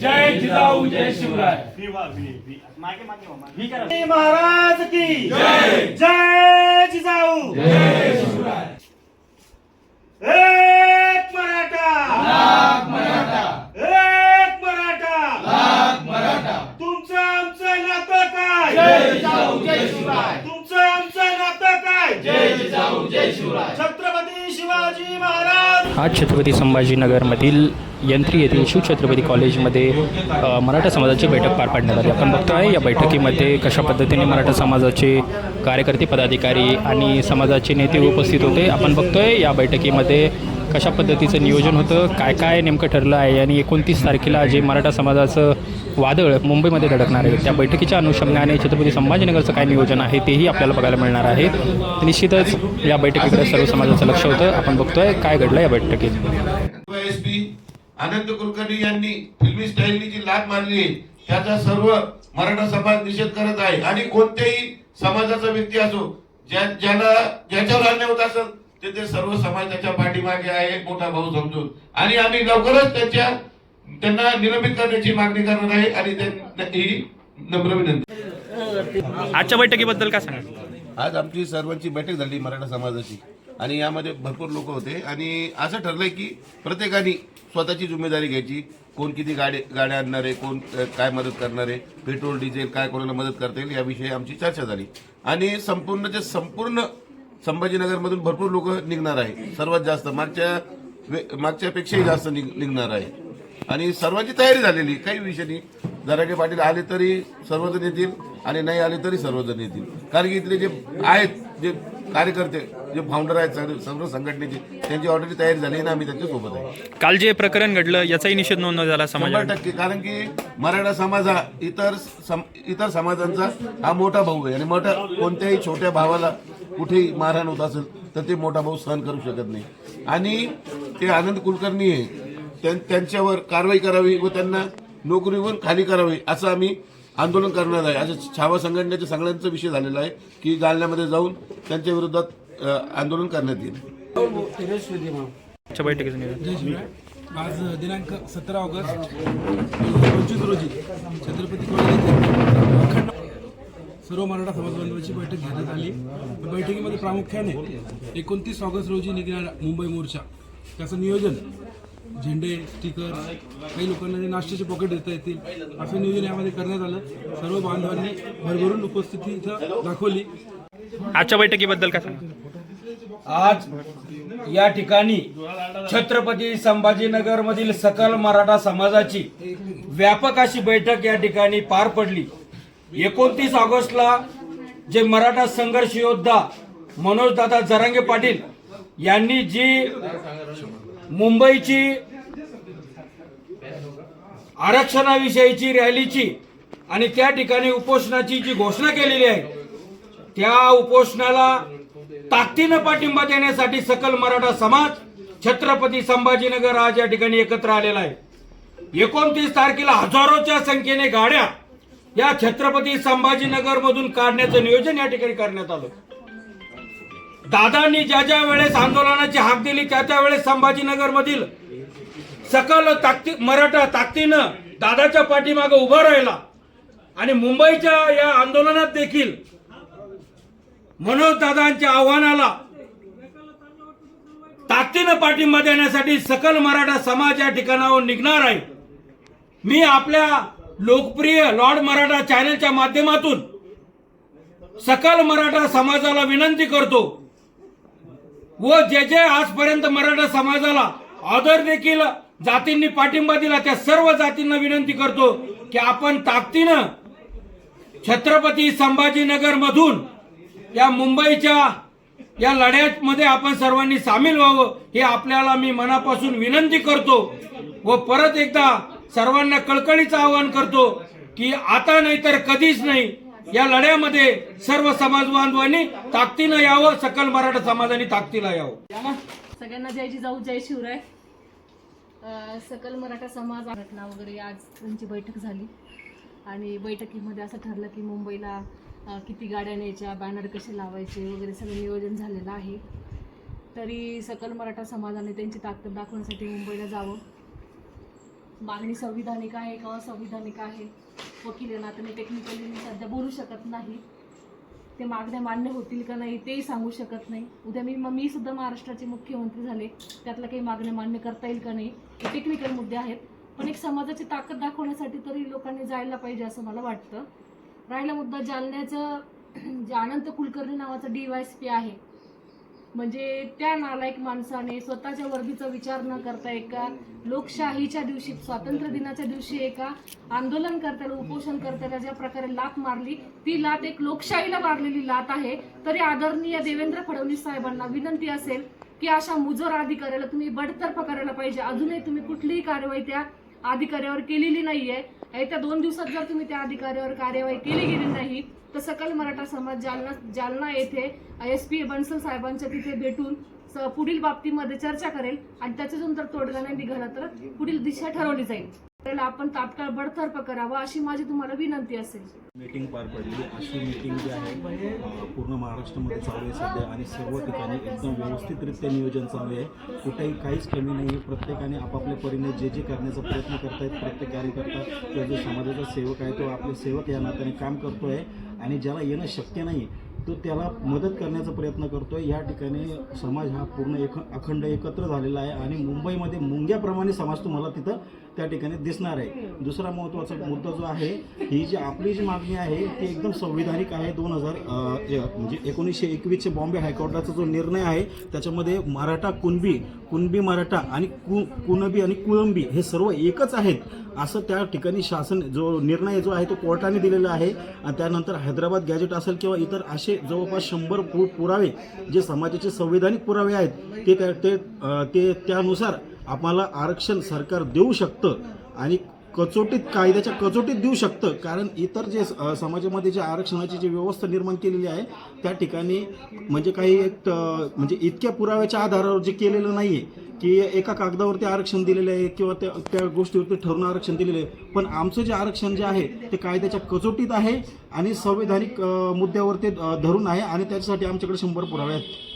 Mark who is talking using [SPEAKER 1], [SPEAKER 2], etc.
[SPEAKER 1] जय जिजाऊ जय शिवराय. ही.
[SPEAKER 2] महाराज की.
[SPEAKER 1] जय.
[SPEAKER 2] जय जिजाऊ.
[SPEAKER 1] जय शिवराय.
[SPEAKER 2] एक मराठा.
[SPEAKER 1] लाख मराठा.
[SPEAKER 2] एक मराठा.
[SPEAKER 1] लाख मराठा.
[SPEAKER 2] तुमचं आमचं नातं काय?
[SPEAKER 1] जय जिजाऊ जय शिवराय.
[SPEAKER 2] तुमचं आमचं नातं काय?
[SPEAKER 1] जय जिजाऊ जय शिवराय.
[SPEAKER 2] छत्रपती शिवाजी महाराज.
[SPEAKER 3] आज छत्रपती संभाजीनगरमधील यंत्री येथील शिवछत्रपती कॉलेजमध्ये मराठा समाजाची बैठक पार पाडण्यात आली. आपण बघतो आहे या बैठकीमध्ये कशा पद्धतीने मराठा समाजाचे कार्यकर्ते पदाधिकारी आणि समाजाचे नेते उपस्थित होते आपण बघतोय या बैठकीमध्ये कशा पद्धतीचं नियोजन होतं काय काय नेमकं ठरलं आहे आणि एकोणतीस तारखेला जे मराठा समाजाचं वादळ मुंबईमध्ये धडकणार आहे त्या बैठकीच्या अनुषंगाने छत्रपती संभाजीनगरचं काय नियोजन आहे तेही आपल्याला बघायला मिळणार आहे. निश्चितच या बैठकीकडे सर्व समाजाचं लक्ष होतं. आपण बघतोय काय घडलं या बैठकीत?
[SPEAKER 4] आनंद कुलकर्णी यांनी फिल्मी स्टाईलनी जी लाट मारली आहे त्याचा सर्व मराठा समाज निषेध करत आहे. आणि कोणत्याही समाजाचा व्यक्ती असो ज्या ज्याला ज्याच्यावर अन्याय होत असेल ते ते सर्व समाज त्याच्या पाठीमागे आहे मोठा भाऊ समजून. आणि आम्ही लवकरच त्याच्या त्यांना निलंबित करण्याची मागणी करणार आहे आणि ही नम्र विनंती.
[SPEAKER 3] आजच्या बैठकीबद्दल काय सांगा
[SPEAKER 4] आज आमची सर्वांची बैठक झाली मराठा समाजाची. आणि यामध्ये भरपूर लोक होते. आणि असं ठरलंय की प्रत्येकाने स्वतःची जिम्मेदारी घ्यायची. कोण किती गाडी गाड्या आणणार आहे कोण काय मदत करणार आहे पेट्रोल डिझेल काय कोणाला मदत करता येईल याविषयी आमची चर्चा झाली. आणि संपूर्णचे संपूर्ण संभाजीनगरमधून भरपूर लोक निघणार आहे. सर्वात जास्त मागच्या वे- मागच्यापेक्षाही जास्त निघ- निघणार आहे. आणि सर्वांची तयारी झालेली काही विषय नाही. जरागे पाटील आले तरी सर्वजण येतील आणि नाही आले तरी सर्वजण येतील. कारण की इथले जे आहेत जे कार्यकर्ते जे फाउंडर आहेत सर्व संघटनेचे त्यांची ऑलरेडी तयारी झाली ना आम्ही त्यांच्यासोबत आहे.
[SPEAKER 3] काल जे प्रकरण घडलं याचाही निषेध नोंदवला झाला
[SPEAKER 4] शंभर
[SPEAKER 3] समाजात
[SPEAKER 4] टक्के कारण की मराठा समाज हा इतर सम- इतर समाजांचा हा मोठा भाऊ आहे. आणि मोठा कोणत्याही छोट्या भावाला कुठेही मारहाण होत असेल तर ते मोठा भाऊ सहन करू शकत नाही. आणि ते आनंद कुलकर्णी आहे. त्यां- त्यांच्यावर कारवाई करावी व त्यांना नोकरीवर खाली करावी असं आम्ही आंदोलन करणार आहे. असं छावा संघटनेच्या सगळ्यांचा विषय झालेला आहे की जालन्यामध्ये जाऊन त्यांच्या विरोधात आंदोलन करण्यात येईल.
[SPEAKER 3] आजच्या बैठकीचं नियोजन.
[SPEAKER 5] जय शिवराय आज दिनांक सतरा ऑगस्ट पंचवीस रोजी छत्रपती कॉलेज येथे अखंड सर्व मराठा समाज बांधवाची बैठक घेण्यात आली. या बैठकीमध्ये प्रामुख्याने एकोणतीस ऑगस्ट रोजी निघणारा मुंबई मोर्चा. त्याचं नियोजन झेंडे स्टिकर काही लोकांना जे नाश्त्याचे पॉकेट देता येतील असं नियोजन यामध्ये करण्यात आलं. सर्व बांधवांनी भरभरून उपस्थिती इथं दाखवली.
[SPEAKER 3] आजच्या बैठकीबद्दल काय
[SPEAKER 6] आज या ठिकाणी छत्रपती संभाजीनगर मधील सकल मराठा समाजाची व्यापक अशी बैठक या ठिकाणी पार पडली. एकोणतीस ऑगस्टला जे मराठा संघर्ष योद्धा मनोजदादा जरांगे पाटील यांनी जी मुंबईची आरक्षणाविषयीची रॅलीची आणि त्या ठिकाणी उपोषणाची जी घोषणा केलेली आहे त्या उपोषणाला ताकदीनं पाठिंबा देण्यासाठी सकल मराठा समाज छत्रपती संभाजीनगर आज या ठिकाणी एकत्र आलेला आहे. एकोणतीस तारखेला हजारोच्या संख्येने गाड्या या छत्रपती संभाजीनगर मधून काढण्याचं नियोजन या ठिकाणी करण्यात आलं. दादांनी ज्या ज्या वेळेस आंदोलनाची हाक दिली त्या त्या वेळेस संभाजीनगर मधील सकल ताकती मराठा ताकदीनं दादाच्या पाठीमागे उभा राहिला. आणि मुंबईच्या या आंदोलनात देखील मनोजदादांच्या आव्हानाला ताकदीनं पाठिंबा देण्यासाठी सकल मराठा समाज या ठिकाणावर निघणार आहे. मी आपल्या लोकप्रिय लॉर्ड मराठा चॅनलच्या माध्यमातून सकल मराठा समाजाला विनंती करतो व जे जे आजपर्यंत मराठा समाजाला आदर देखील जातींनी पाठिंबा दिला त्या सर्व जातींना विनंती करतो की आपण ताकदीनं छत्रपती संभाजीनगर मधून या मुंबईच्या या लढ्यामध्ये आपण सर्वांनी सामील व्हावं हे आपल्याला मी मनापासून विनंती करतो व परत एकदा सर्वांना कळकळीचं आवाहन करतो की आता नाही तर कधीच नाही या लढ्यामध्ये सर्व समाज बांधवांनी ताकदीनं यावं सकल मराठा समाजाने ताकदीला यावं.
[SPEAKER 7] सगळ्यांना जय जिजाऊ जय शिवराय. सकल मराठा समाज घटना वगैरे आज त्यांची बैठक झाली. आणि बैठकीमध्ये असं ठरलं की मुंबईला किती गाड्या न्यायच्या बॅनर कसे लावायचे वगैरे सगळं नियोजन झालेलं आहे. तरी सकल मराठा समाजाने त्यांची ताकद दाखवण्यासाठी मुंबईला जावं. मागणी संविधानिक आहे का असंविधानिक आहे? वकील आहे मी टेक्निकली मी सध्या बोलू शकत नाही. ते मागण्या मान्य होतील का नाही तेही सांगू शकत नाही. उद्या मी मग मी सुद्धा महाराष्ट्राचे मुख्यमंत्री झाले. त्यातल्या काही मागण्या मान्य करता येईल का नाही हे टेक्निकल मुद्दे आहेत. पण एक समाजाची ताकद दाखवण्यासाठी तरी लोकांनी जायला पाहिजे असं मला वाटतं. राहिला मुद्दा जालन्याचं जे अनंत कुलकर्णी नावाचा डी वाय एस पी आहे. म्हणजे त्या नालायक माणसाने स्वतःच्या वर्दीचा विचार न करता एका लोकशाहीच्या दिवशी स्वातंत्र्य दिनाच्या दिवशी एका आंदोलनकर्त्याला उपोषणकर्त्याला ज्या प्रकारे लात मारली ती लात एक लोकशाहीला मारलेली लात आहे. तरी आदरणीय देवेंद्र फडणवीस साहेबांना विनंती असेल की अशा मुजोर अधिकाऱ्याला तुम्ही बडतर्फ करायला पाहिजे. अजूनही तुम्ही कुठलीही कारवाई त्या अधिकाऱ्यावर केलेली नाहीये. येत्या दोन दिवसात जर तुम्ही त्या अधिकाऱ्यावर कार्यवाही केली गेली नाही तर सकल मराठा समाज जालना जालना येथे एस पी बन्सल साहेबांच्या तिथे भेटून स- पुढील बाबतीमध्ये चर्चा करेल आणि त्याच्यातून जर तोडगा नाही निघाला तर पुढील दिशा ठरवली जाईल. आपण तात्काळ बडतर्फ करावं अशी माझी तुम्हाला विनंती असेल.
[SPEAKER 8] मीटिंग पार पडली. अशी मीटिंग जी आहे पूर्ण महाराष्ट्रामध्ये चालू आहे सध्या आणि सर्व ठिकाणी एकदम व्यवस्थितरित्या नियोजन चालू आहे. कुठेही काहीच कमी नाही आहे प्रत्येकाने आपापल्या परीने जे जे करण्याचा प्रयत्न करतायत प्रत्येक कार्यकर्ता किंवा जो समाजाचा सेवक आहे तो आपले सेवक या नात्याने काम करतो आहे आणि ज्याला येणं शक्य नाही तो त्याला मदत करण्याचा प्रयत्न करतो आहे या ठिकाणी समाज हा पूर्ण एक अखंड एकत्र झालेला आहे आणि मुंबईमध्ये मुंग्याप्रमाणे समाज तुम्हाला तिथं त्या ठिकाणी दिसणार आहे. दुसरा महत्त्वाचा मुद्दा जो आहे ही जी आपली जी मागणी आहे ती एकदम संविधानिक आहे. दोन हजार म्हणजे एकोणीसशे एकवीसचे बॉम्बे हायकोर्टाचा जो निर्णय आहे त्याच्यामध्ये मराठा कुणबी कुणबी मराठा आणि कु कुणबी आणि कुळंबी हे सर्व एकच आहेत असं त्या ठिकाणी शासन जो निर्णय जो आहे तो कोर्टाने दिलेला आहे. आणि त्यानंतर हैदराबाद गॅजेट असेल किंवा इतर असे जवळपास शंभर पु पुरावे जे समाजाचे संविधानिक पुरावे आहेत ते त्या- ते ते त्यानुसार आम्हाला आरक्षण सरकार देऊ शकतं. आणि कचोटीत कायद्याच्या कचोटीत देऊ शकतं. कारण इतर जे समाजामध्ये जे आरक्षणाची जी व्यवस्था निर्माण केलेली आहे त्या ठिकाणी म्हणजे काही एक म्हणजे इतक्या पुराव्याच्या आधारावर जे केलेलं नाही आहे की एका कागदावरती आरक्षण दिलेलं आहे किंवा त्या त्या गोष्टीवरती ठरवून आरक्षण दिलेलं आहे. पण आमचं जे आरक्षण जे आहे ते कायद्याच्या कचोटीत आहे आणि संवैधानिक मुद्द्यावरती धरून आहे आणि त्याच्यासाठी आमच्याकडे शंभर पुरावे आहेत.